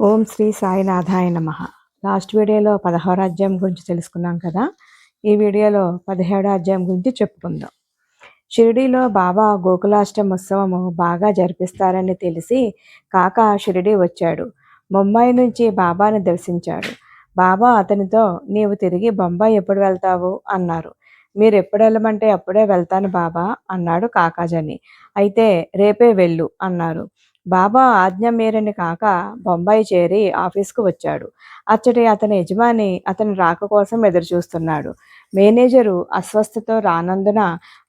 ఓం శ్రీ సాయినాథాయ నమ. లాస్ట్ వీడియోలో పదహారు అధ్యాయం గురించి తెలుసుకున్నాం కదా? ఈ వీడియోలో పదిహేడో అధ్యాయం గురించి చెప్పుకుందాం. షిరిడీలో బాబా గోకులాష్టమి ఉత్సవము బాగా జరిపిస్తారని తెలిసి కాక షిరిడీ వచ్చాడు. ముంబై నుంచి బాబాను దర్శించాడు. బాబా అతనితో నీవు తిరిగి బొంబాయి ఎప్పుడు వెళ్తావు? అన్నారు. మీరు ఎప్పుడు వెళ్ళమంటే అప్పుడే వెళ్తాను బాబా అన్నాడు కాకాజని అయితే రేపే వెళ్ళు అన్నారు. బాబా ఆజ్ఞ మేరని కాక బొంబాయి చేరి ఆఫీస్కు వచ్చాడు. అచ్చటి అతని యజమాని అతని రాక కోసం ఎదురుచూస్తున్నాడు. మేనేజరు అస్వస్థతో రానందున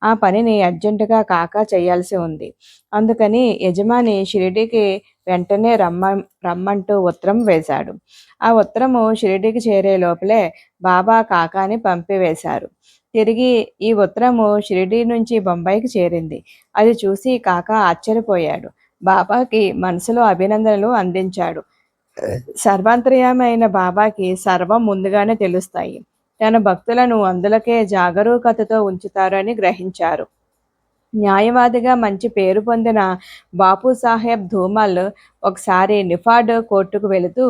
ఆ పనిని అర్జెంటుగా కాక చేయాల్సి ఉంది. అందుకని యజమాని షిరిడీకి వెంటనే రమ్మ రమ్మంటూ ఉత్తరం వేశాడు. ఆ ఉత్తరము షిరిడీకి చేరే లోపలే బాబా కాకాని పంపివేశారు. తిరిగి ఈ ఉత్తరము షిరిడీ నుంచి బొంబాయికి చేరింది. అది చూసి కాకా ఆశ్చర్యపోయాడు. బాబాకి మనసులో అభినందనలు అందించాడు. సర్వాంతర్యమైన బాబాకి సర్వం ముందుగానే తెలుస్తాయి. తన భక్తులను అందులకే జాగరూకతతో ఉంచుతారని గ్రహించారు. న్యాయవాదిగా మంచి పేరు పొందిన బాపు సాహెబ్ ధూమల్ ఒకసారి నిఫాడ్ కోర్టుకు వెళుతూ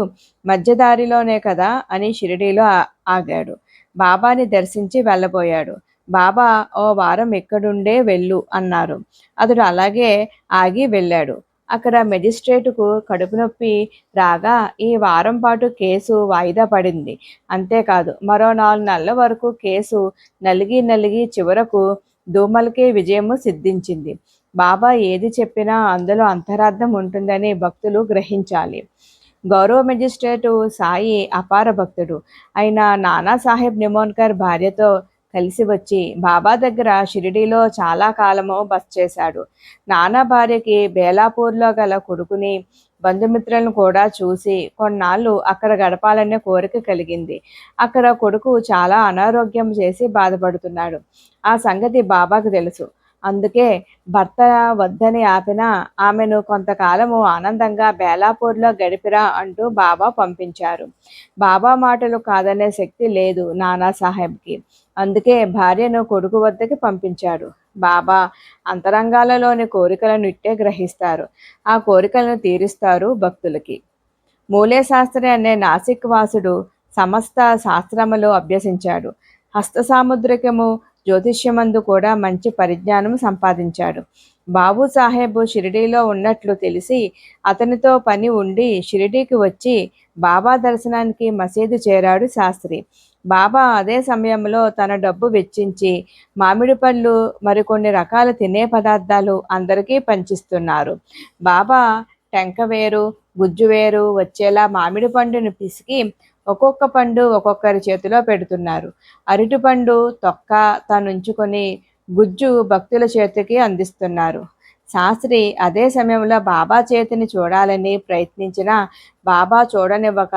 మధ్యదారిలోనే కదా అని షిరిడీలో ఆగాడు. బాబాని దర్శించి వెళ్ళబోయాడు. బాబా ఓ వారం ఎక్కడుండే వెళ్ళు అన్నారు. అతడు అలాగే ఆగి వెళ్ళాడు. అక్కడ మెజిస్ట్రేటుకు కడుపు నొప్పి రాగా ఈ వారం పాటు కేసు వాయిదా పడింది. అంతేకాదు మరో నాలుగు నెలల వరకు కేసు నలిగి నలిగి చివరకు దూమలకే విజయము సిద్ధించింది. బాబా ఏది చెప్పినా అందులో అంతరార్థం ఉంటుందని భక్తులు గ్రహించాలి. గౌరవ మెజిస్ట్రేటు సాయి అపార భక్తుడు. అయిన నానాసాహెబ్ నిమోన్కర్ భార్యతో కలిసి వచ్చి బాబా దగ్గర షిరిడీలో చాలా కాలము బస్ చేశాడు. నానా భార్యకి బేలాపూర్లో గల కొడుకుని బంధుమిత్రులను కూడా చూసి కొన్నాళ్ళు అక్కడ గడపాలనే కోరిక కలిగింది. అక్కడ కొడుకు చాలా అనారోగ్యం చేసి బాధపడుతున్నాడు. ఆ సంగతి బాబాకు తెలుసు. అందుకే భర్త వద్దని ఆపిన ఆమెను కొంతకాలము ఆనందంగా బేలాపూర్లో గడిపిరా అంటూ బాబా పంపించారు. బాబా మాటలు కాదనే శక్తి లేదు నానా సాహెబ్కి. అందుకే భార్యను కొడుకు వద్దకి పంపించాడు. బాబా అంతరంగాలలోని కోరికలను ఇట్టే గ్రహిస్తారు. ఆ కోరికలను తీరుస్తారు భక్తులకి. మూలే శాస్త్రి అనే నాసిక్ వాసుడు సమస్త శాస్త్రములు అభ్యసించాడు. హస్త సాముద్రికము జ్యోతిష్యమందు కూడా మంచి పరిజ్ఞానం సంపాదించాడు. బాబు సాహెబ్ షిరిడీలో ఉన్నట్లు తెలిసి అతనితో పని ఉండి షిరిడీకి వచ్చి బాబా దర్శనానికి మసీదు చేరాడు శాస్త్రి. బాబా అదే సమయంలో తన డబ్బు వెచ్చించి మామిడి పళ్ళు మరికొన్ని రకాల తినే పదార్థాలు అందరికీ పంచిస్తున్నారు. బాబా టెంక వేరు గుజ్జు వేరు వచ్చేలా మామిడి పండును పిసికి ఒక్కొక్క పండు ఒక్కొక్కరి చేతిలో పెడుతున్నారు. అరటిపండు తొక్క తనుంచుకొని గుజ్జు భక్తుల చేతికి అందిస్తున్నారు. శాస్త్రి అదే సమయంలో బాబా చేతిని చూడాలని ప్రయత్నించిన బాబా చూడనివ్వక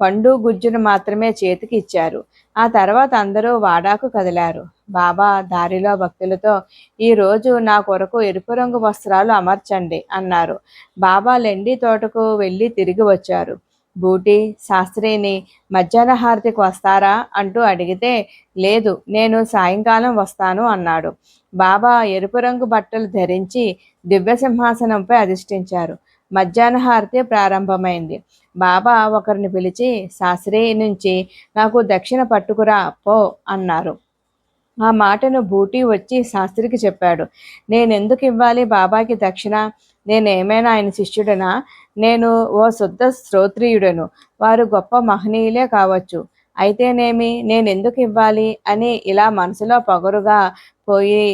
పండు గుజ్జును మాత్రమే చేతికి ఇచ్చారు. ఆ తర్వాత అందరూ వాడాకు కదిలారు. బాబా దారిలో భక్తులతో ఈరోజు నా కొరకు ఎరుపు రంగు వస్త్రాలు అమర్చండి అన్నారు. బాబా లెండి తోటకు వెళ్ళి తిరిగి వచ్చారు. బూటీ శాస్త్రిని మధ్యాహ్న హారతికి వస్తారా అంటూ అడిగితే లేదు నేను సాయంకాలం వస్తాను అన్నాడు. బాబా ఎరుపు రంగు బట్టలు ధరించి దివ్య సింహాసనంపై అధిష్ఠించారు. మధ్యాహ్న హారతి ప్రారంభమైంది. బాబా ఒకరిని పిలిచి శాస్త్రి నుంచి నాకు దక్షిణ పట్టుకురా పో అన్నారు. ఆ మాటను బూటీ వచ్చి శాస్త్రికి చెప్పాడు. నేనెందుకు ఇవ్వాలి బాబాకి దక్షిణ? నేనేమైనా ఆయన శిష్యుడనా? నేను ఓ శుద్ధ శ్రోత్రియుడను వారు గొప్ప మహనీయులే కావచ్చు. అయితేనేమి? నేను ఎందుకు ఇవ్వాలి? అని ఇలా మనసులో పొగరుగా పోయి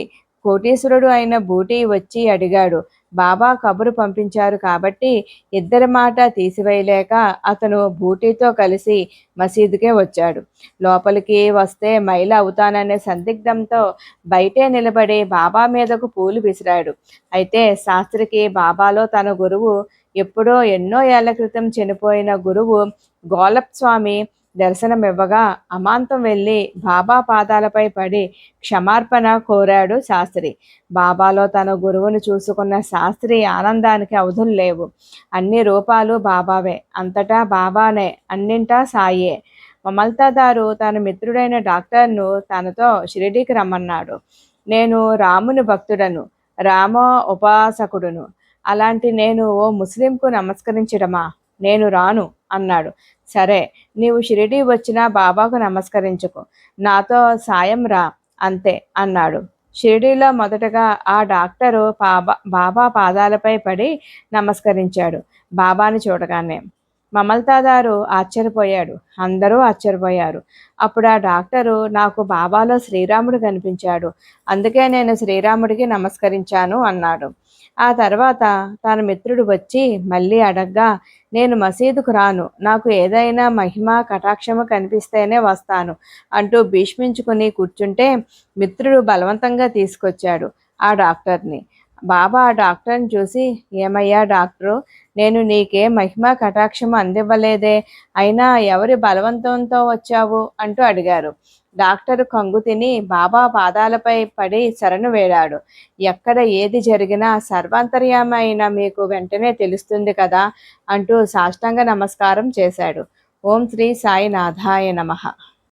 కోటీశ్వరుడు అయిన బూటీ వచ్చి అడిగాడు బాబా కబురు పంపించారు కాబట్టి ఇద్దరి మాట తీసివేయలేక అతను బూటీతో కలిసి మసీదుకే వచ్చాడు. లోపలికి వస్తే మైల అవుతాననే సందిగ్ధంతో బయటే నిలబడి బాబా మీదకు పూలు విసిరాడు. అయితే శాస్త్రికి బాబాలో తన గురువు ఎప్పుడో ఎన్నో ఏళ్ళ క్రితం చనిపోయిన గురువు గోలప్ స్వామి దర్శనమివ్వగా అమాంతం వెళ్ళి బాబా పాదాలపై పడి క్షమార్పణ కోరాడు శాస్త్రి. బాబాలో తన గురువును చూసుకున్న శాస్త్రి ఆనందానికి అవధులు లేవు. అన్ని రూపాలు బాబావే అంతటా బాబానే అన్నింటా సాయే. మమల్తాదారు తన మిత్రుడైన డాక్టర్ను తనతో షిరిడీకి రమ్మన్నాడు. నేను రాముని భక్తుడను రామ ఉపాసకుడును. అలాంటి నేను ఓ ముస్లింకు నమస్కరించడమా? నేను రాను. అన్నాడు. సరే నీవు షిరిడి వచ్చినా బాబాకు నమస్కరించుకు. నాతో సాయం రా అంతే అన్నాడు. షిరిడీలో మొదటగా ఆ డాక్టరు బాబా బాబా పాదాలపై పడి నమస్కరించాడు బాబాని చూడగానే. మమల్తాదారు ఆశ్చర్యపోయాడు అందరూ ఆశ్చర్యపోయారు. అప్పుడు ఆ డాక్టరు నాకు బాబాలో శ్రీరాముడు కనిపించాడు అందుకే నేను శ్రీరాముడికి నమస్కరించాను అన్నాడు. ఆ తర్వాత తన మిత్రుడు వచ్చి మళ్ళీ అడగ్గా నేను మసీదుకు రాను. నాకు ఏదైనా మహిమ కటాక్షము కనిపిస్తేనే వస్తాను అంటూ భీష్మించుకుని కూర్చుంటే మిత్రుడు బలవంతంగా తీసుకొచ్చాడు ఆ డాక్టర్ని. బాబా ఆ డాక్టర్ని చూసి ఏమయ్యా డాక్టరు? నేను నీకే మహిమ కటాక్షం అందివ్వలేదే. అయినా ఎవరి బలవంతంతో వచ్చావు? అంటూ అడిగారు. డాక్టర్ కంగు తిని బాబా పాదాలపై పడి శరణు వేడాడు ఎక్కడ ఏది జరిగినా సర్వాంతర్యామి మీకు వెంటనే తెలుస్తుంది కదా అంటూ సాష్టాంగ నమస్కారం చేశాడు. ఓం శ్రీ సాయినాథాయ నమః.